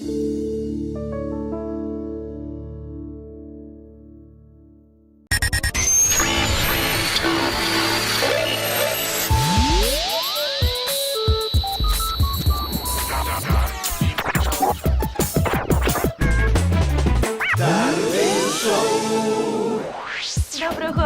Доброго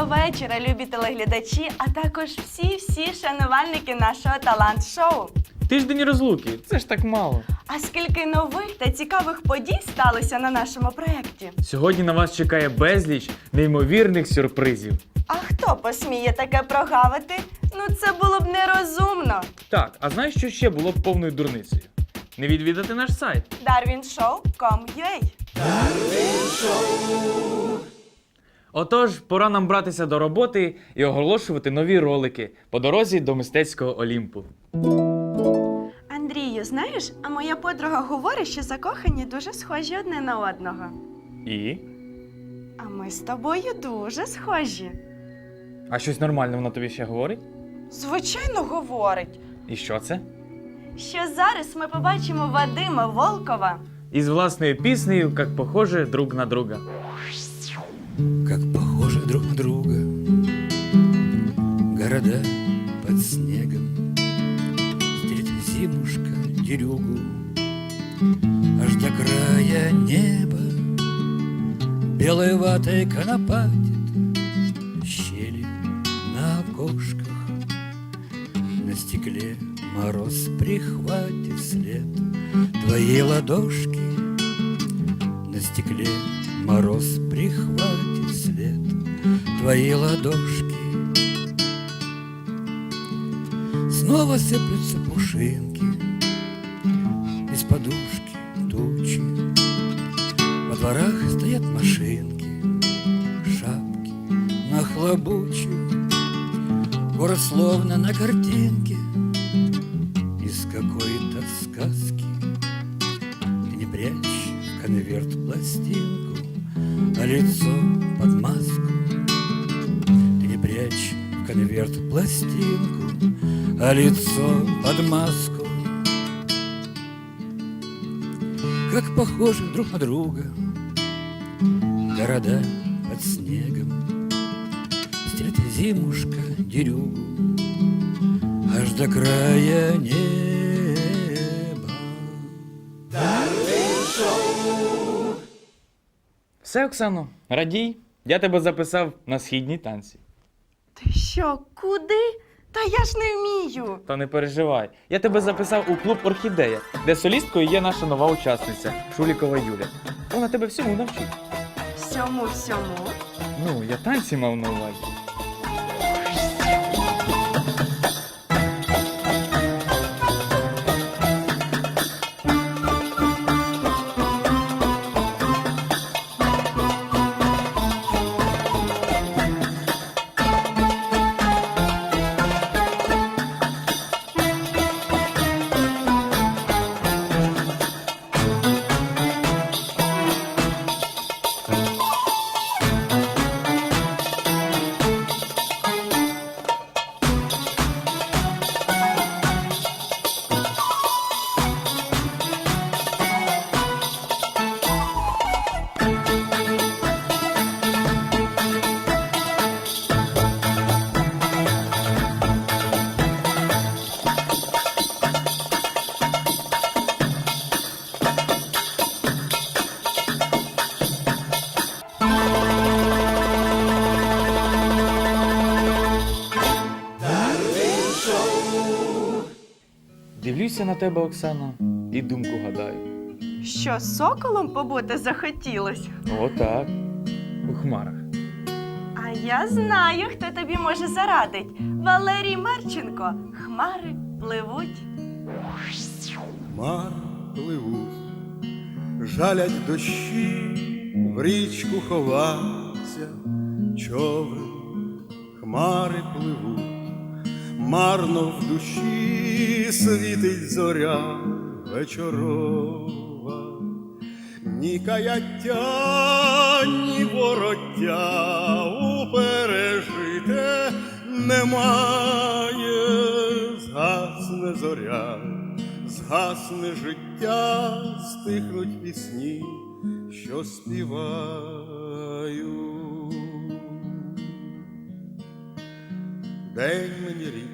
вечора, любі телеглядачі, а також всі-всі шанувальники нашого талант-шоу. Тиждень розлуки, це ж так мало. А скільки нових та цікавих подій сталося на нашому проєкті? Сьогодні на вас чекає безліч неймовірних сюрпризів. А хто посміє таке прогавити? Ну це було б нерозумно. Так, а знаєш, що ще було б повною дурницею? Не відвідати наш сайт. darwinshow.com.ua Отож, пора нам братися до роботи і оголошувати нові ролики по дорозі до мистецького Олімпу. Андрію, знаєш, а моя подруга говорить, що закохані дуже схожі одне на одного. І? А ми з тобою дуже схожі. А щось нормальне вона тобі ще говорить? Звичайно, говорить, І що це? що зараз ми побачимо Вадима Волкова. Із власною піснею, як похоже друг на друга. Как похожи друг на друга Города под Встретим зимушка дерюгу Аж до края неба Белой ватой конопатит Щели на окошках. На стекле мороз прихватит след Твоей ладошки. На стекле мороз прихватит след Твои ладошки Снова сыплются пушинки Из подушки тучи. Во дворах стоят машинки Шапки нахлобучив Город словно на картинке а лицо под маску. Как похожи друг на друга города под снегом. Встретит зимушка дерюгу аж до края неба. Все, Оксано, радій. Я тебе записав на східні танці. Ти що, куди? Та я ж не вмію. Та не переживай. Я тебе записав у клуб Орхідея, де солісткою є наша нова учасниця Шулікова Юля. Вона тебе всьому навчить. Всьому всьому. Ну, я танці мав на увазі. Дивлюся на тебе, Оксано, і думку гадаю. Що соколом побути захотілось? Отак. У хмарах. А я знаю, хто тобі може зарадить. Валерій Марченко. Хмари пливуть. Хмар пливуть, жалять дощі, в річку ховаться човен, хмари пливуть, марно в душі світить зоря вечорова, ні каяття, ні вороття у пережите немає, згасне зоря. згасне життя, стихнуть пісні, що співаю. День мені рік,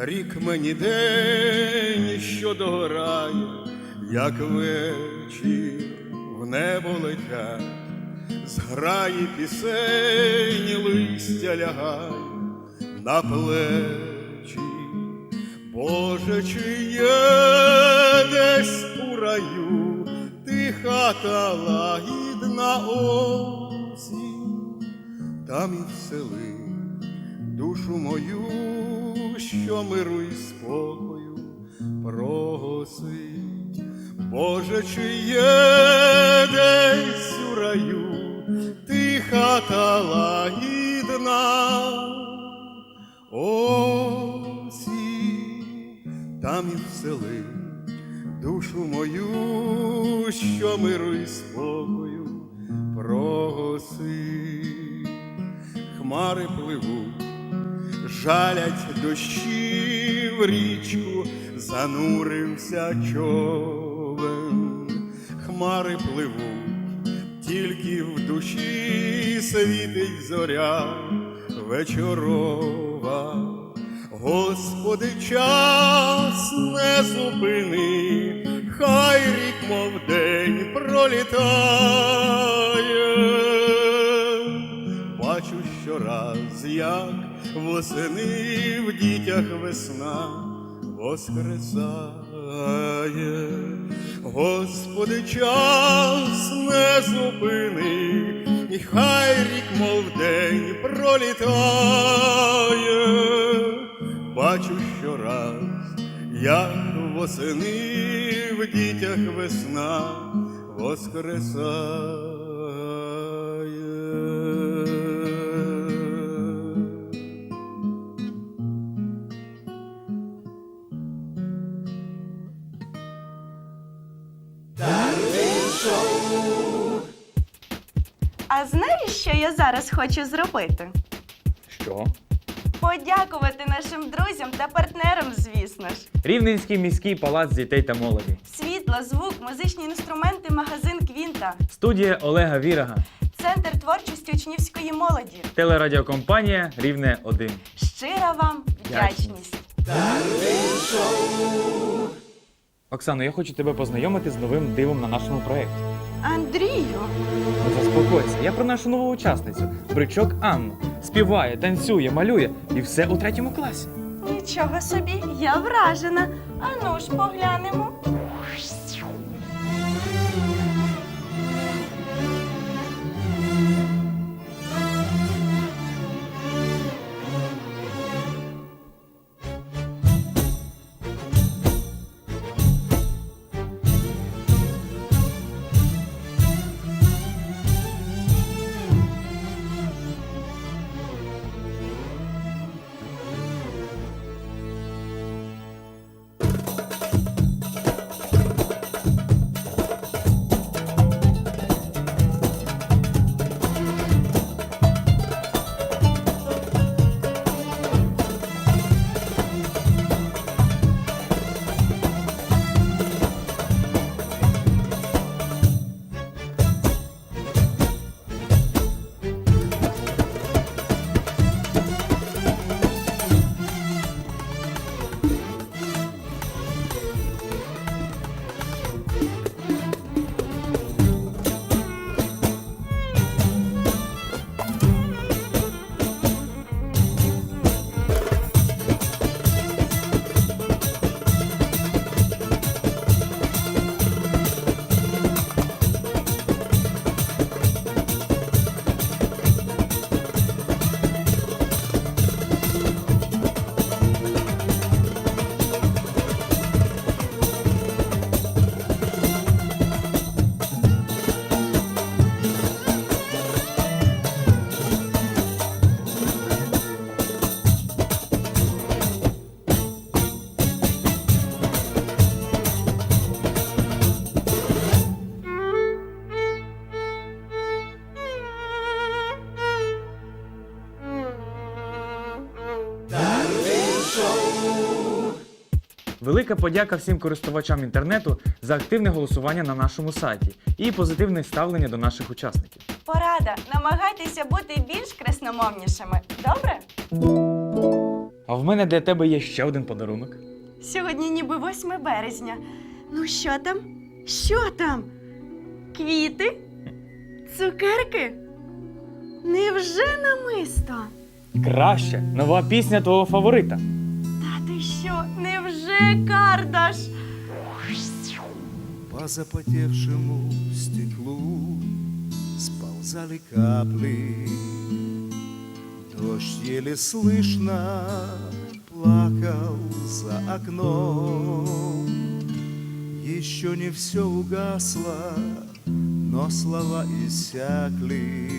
рік мені день, що догорає, як вечір в небо летять, зграї пісень листя лягає на плечі. Боже, чи є десь у раю тиха та лагідна осінь, там і всели душу мою, що миру і спокою просить. Боже, чи є десь у раю тиха та лагідна осінь, там і всели душу мою, що миру і спокою просить. Хмари пливуть, жалять дощі в річку, занурився човен. Хмари пливуть, тільки в душі світить зоря вечорова. Господи, час не зупини, хай рік, мов день пролітає. Бачу щораз, як восени в дітях весна воскресає. Господи, час не зупини, і хай рік, мов день пролітає. Бачу щораз, як восени в дітях весна воскресає. А знаєш, що я зараз хочу зробити? Що? Подякувати нашим друзям та партнерам, звісно ж. Рівненський міський палац дітей та молоді. Світло, звук, музичні інструменти, магазин Квінта, Студія Олега Вірага. центр творчості учнівської молоді. Телерадіокомпанія Рівне 1. Щира вам вдячність. Оксано, я хочу тебе познайомити з новим дивом на нашому проєкті. Андрію, Ну, заспокойся, я про нашу нову учасницю. Бричок Анну. Співає, танцює, малює і все у третьому класі. нічого собі, я вражена. Ану ж поглянемо. Велика подяка всім користувачам інтернету за активне голосування на нашому сайті і позитивне ставлення до наших учасників. Порада, намагайтеся бути більш красномовнішими. Добре? А в мене для тебе є ще один подарунок. Сьогодні ніби 8 березня. Ну що там? Що там? Квіти? Цукерки? Невже намисто? Краще нова пісня твого фаворита. Та ти що, кардаш? По запотевшему стеклу сползали капли. Дождь еле слышно плакал за окном. Еще не все угасло, но слова иссякли.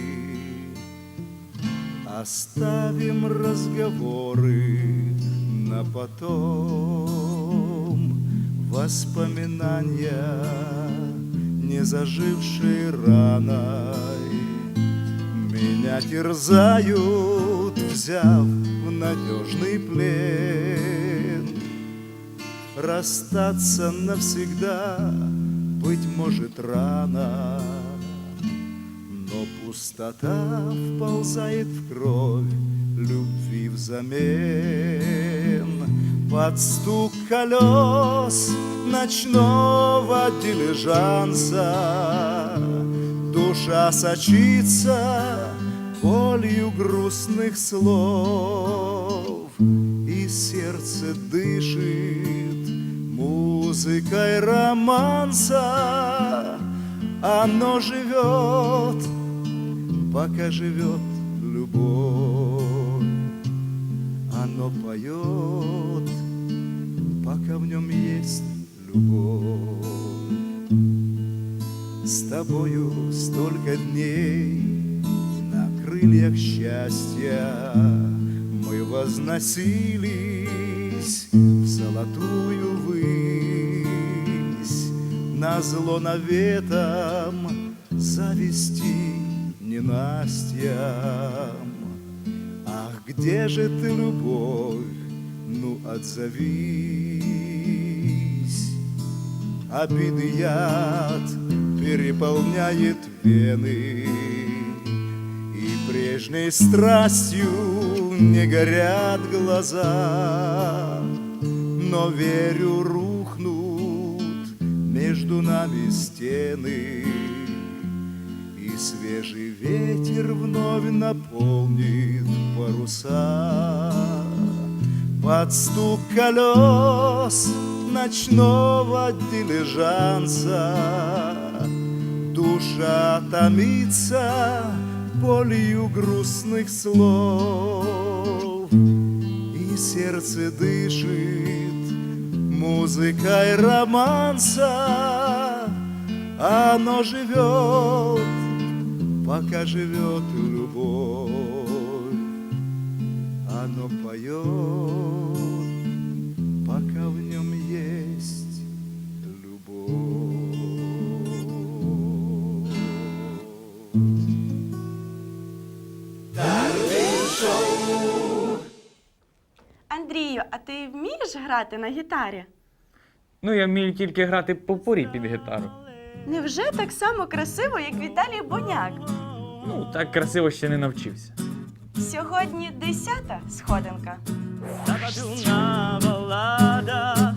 Оставим разговоры на потом Воспоминания, не зажившие раной. Меня терзают, взяв в надежный плен. Расстаться навсегда, быть может, рано. Но пустота вползает в кровь любви взамен. Под стук колес ночного дилижанса Душа сочится болью грустных слов И сердце дышит музыкой романса Оно живет пока живет любовь. Оно поет, пока в нем есть любовь. С тобою столько дней на крыльях счастья мы возносились в золотую высь, на зло наветом зависти ненастьям. Ах, где же ты, любовь, ну отзовись. Обиды яд переполняет вены, И прежней страстью не горят глаза, Но верю, рухнут между нами стены, И свежий ветер вновь наполнит паруса. Под стук колес ночного дилижанса Душа томится болью грустных слов. И сердце дышит музыкой романса Оно живет, пока живет любовь. Оно поет, Андрію, а ти вмієш грати на гітарі? Ну, я вмію тільки грати по порі під гітару. Невже так само красиво, як Віталій Боняк? Ну, так красиво ще не навчився. Сьогодні десята сходинка. Trata de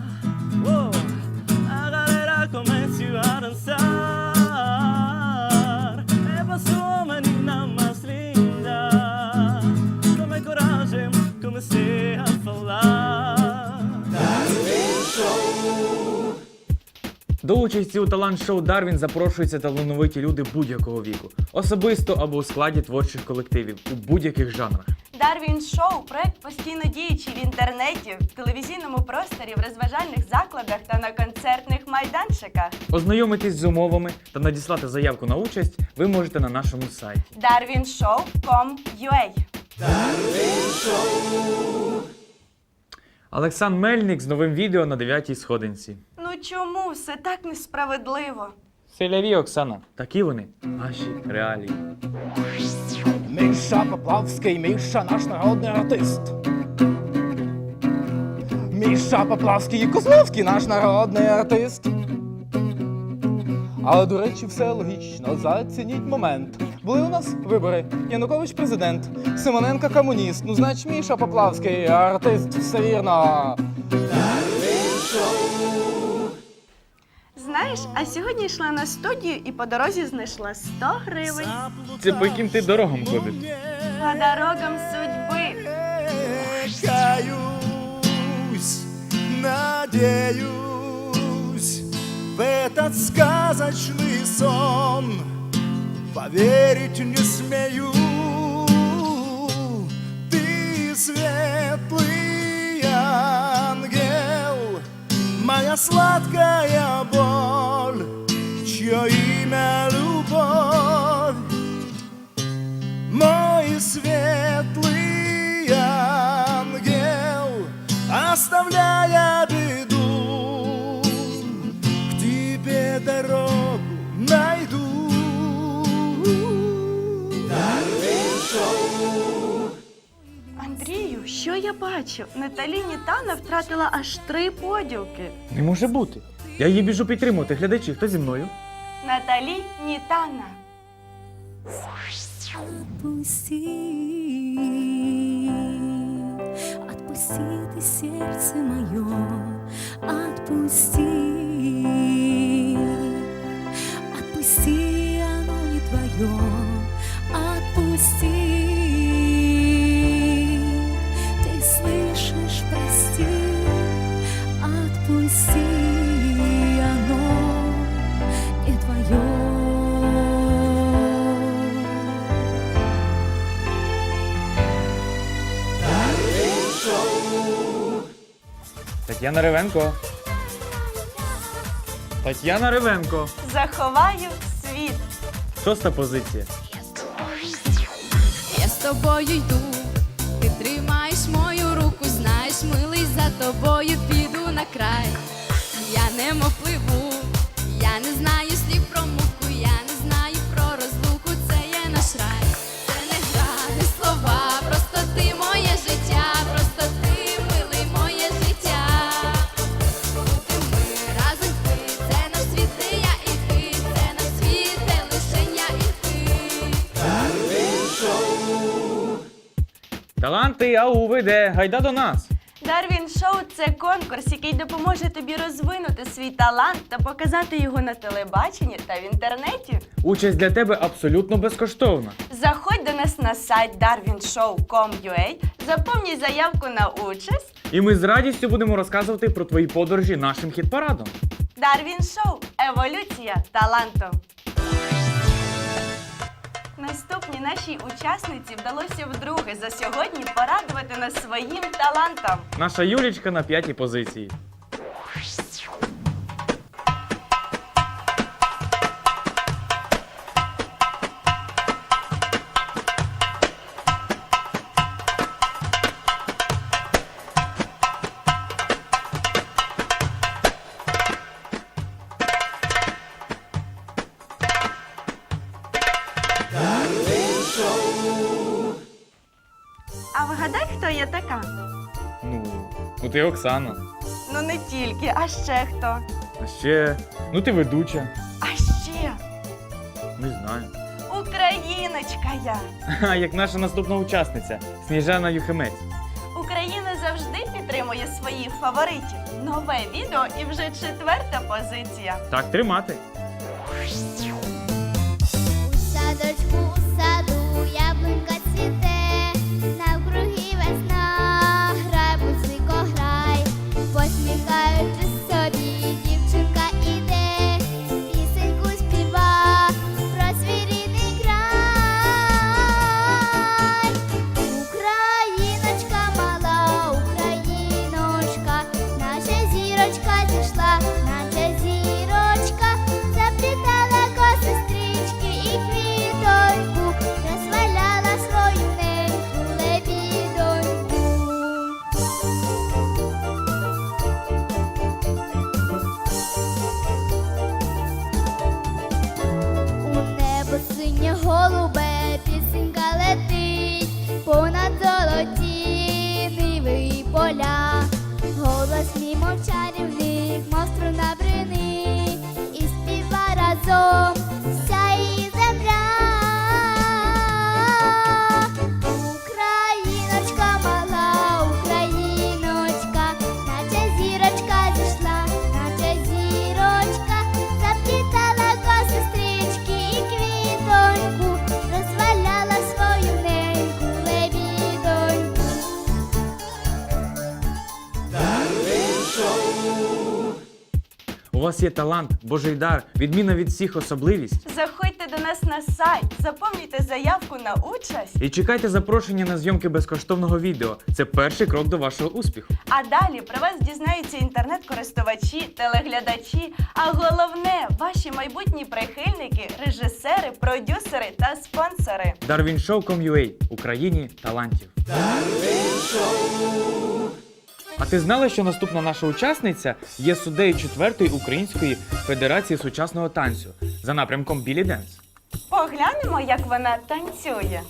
До участі у талант-шоу Дарвін запрошуються талановиті люди будь-якого віку, особисто або у складі творчих колективів у будь-яких жанрах. Дарвін Шоу проект постійно діючий в інтернеті, в телевізійному просторі, в розважальних закладах та на концертних майданчиках. Ознайомитись з умовами та надіслати заявку на участь ви можете на нашому сайті. darwinshow.com.ua Олександр Мельник з новим відео на 9-й сходинці. Ну чому все так несправедливо? Селяві, Оксана, такі вони наші реалії. Міша Поплавський, Міша наш народний артист. Міша Міша Поплавський і Козловський, наш народний артист. Але, до речі, все логічно. Зацініть момент. Були у нас вибори. Янукович президент, Симоненко комуніст. Ну, значить, Міша Поплавський, артист, все вірно. Знаєш, а сьогодні йшла на студію і по дорозі знайшла 100 гривень. Це по яким ти дорогам ходиш? По дорогам судьби. Каюсь, надеюсь В этот сказочный сон Поверить не смею Ты светлый ангел Моя сладкая боль Я бачу? Наталі Нітана втратила аж три поділки. Не може бути. Я її біжу підтримувати. Глядачі, хто зі мною? Наталі Нітана. Отпусти, отпустите сердце мое, отпусти, отпусти, оно не твое, отпусти. Тетяна Ревенко. Тетяна Ревенко. Заховаю світ. Шоста позиція. Я з тобою йду, ти тримаєш мою руку, знаєш, милий, за тобою піду на край. Я не пливу, Таланти АУ веде. Гайда до нас. Дарвін Шоу це конкурс, який допоможе тобі розвинути свій талант та показати його на телебаченні та в інтернеті. Участь для тебе абсолютно безкоштовна. Заходь до нас на сайт darwinshow.com.ua, заповнюй заявку на участь. І ми з радістю будемо розказувати про твої подорожі нашим хіт-парадом. Дарвін Шоу Еволюція таланту. Наступній нашій учасниці вдалося вдруге за сьогодні порадувати нас своїм талантом. Наша Юлічка на п'ятій позиції. Вгадай, хто я така? Ну, ну ти Оксана. Ну не тільки, а ще хто? А ще. Ну ти ведуча. А ще Не знаю. Україночка я. Ха, як наша наступна учасниця Сніжана Юхимець. Україна завжди підтримує своїх фаворитів. Нове відео і вже четверта позиція. Так тримати. У садочку, вас є талант, божий дар, відміна від всіх особливість. Заходьте до нас на сайт, заповнюйте заявку на участь. І чекайте запрошення на зйомки безкоштовного відео. Це перший крок до вашого успіху. А далі про вас дізнаються інтернет-користувачі, телеглядачі, а головне ваші майбутні прихильники, режисери, продюсери та спонсори. Darwinshow.com.ua Україні талантів. А ти знала, що наступна наша учасниця є суддею четвертої української федерації сучасного танцю за напрямком Білі Денс? Поглянемо, як вона танцює.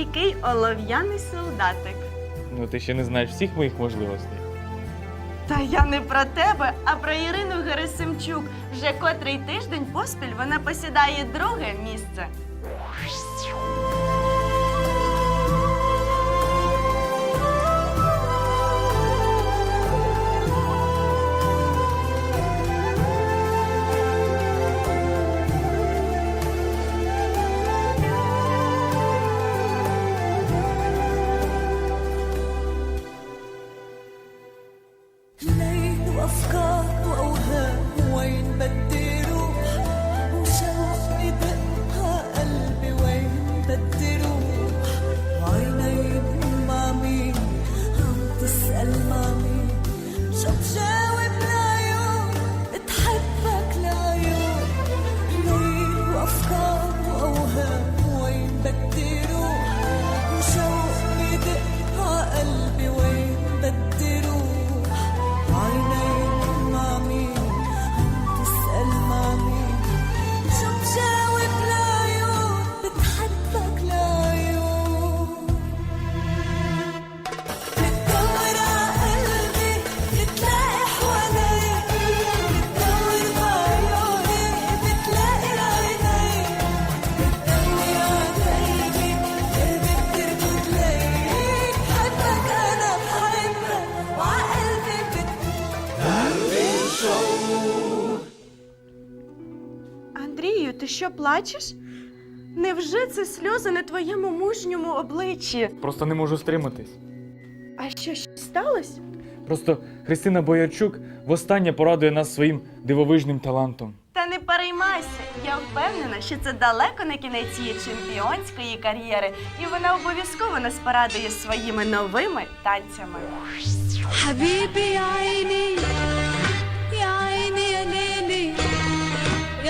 Стійкий олов'яний солдатик. Ну ти ще не знаєш всіх моїх можливостей. Та я не про тебе, а про Ірину Герасимчук. Вже котрий тиждень поспіль вона посідає друге місце. Плачеш? Невже це сльози на твоєму мужньому обличчі? Просто не можу стриматись. А що щось сталося? Просто Христина Боярчук востаннє порадує нас своїм дивовижним талантом. Та не переймайся, я впевнена, що це далеко не кінець її чемпіонської кар'єри, і вона обов'язково нас порадує своїми новими танцями.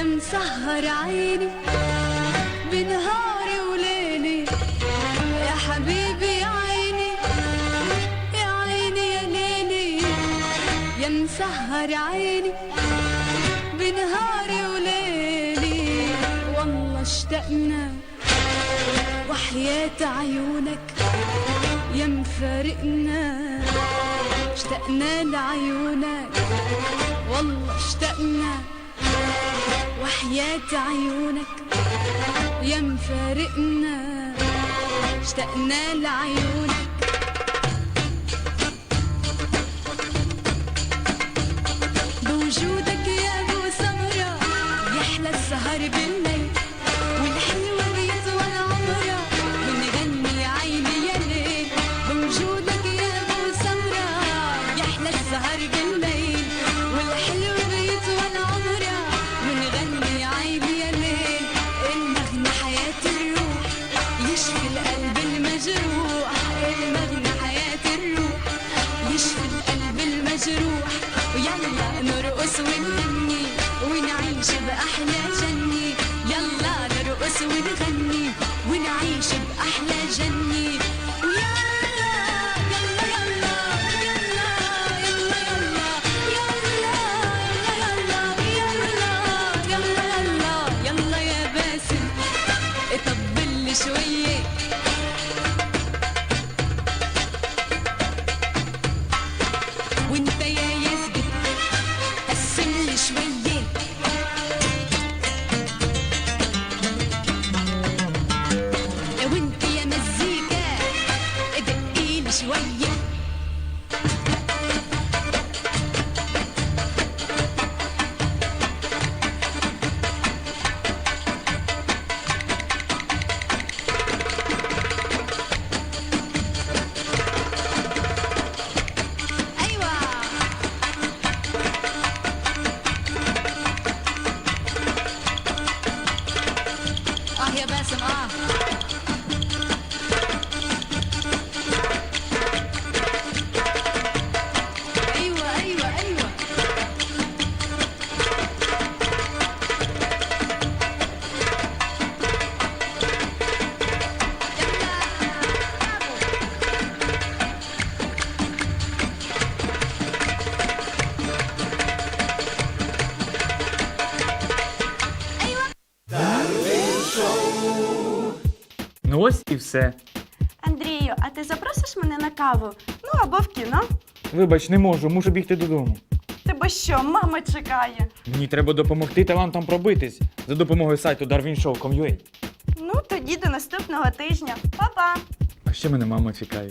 مسهر عيني بنهاري وليلي. يا حبيبي يا عيني يا عيني يا ليلي. يا مسهر عيني بنهاري وليلي. والله اشتقنا وحياة عيونك. يا مفارقنا اشتقنا لعيونك. والله اشتقنا وحياة عيونك يا مفارقنا اشتقنا لعيونك. بوجودك يا أبو سمرة يحلى السهر بالليل і все. Андрію, а ти запросиш мене на каву? Ну або в кіно. Вибач, не можу, мушу бігти додому. Тебе що, мама чекає? Мені треба допомогти талантам пробитись за допомогою сайту darwinshow.com.ua. Ну, тоді до наступного тижня. Па-па! А ще мене мама чекає.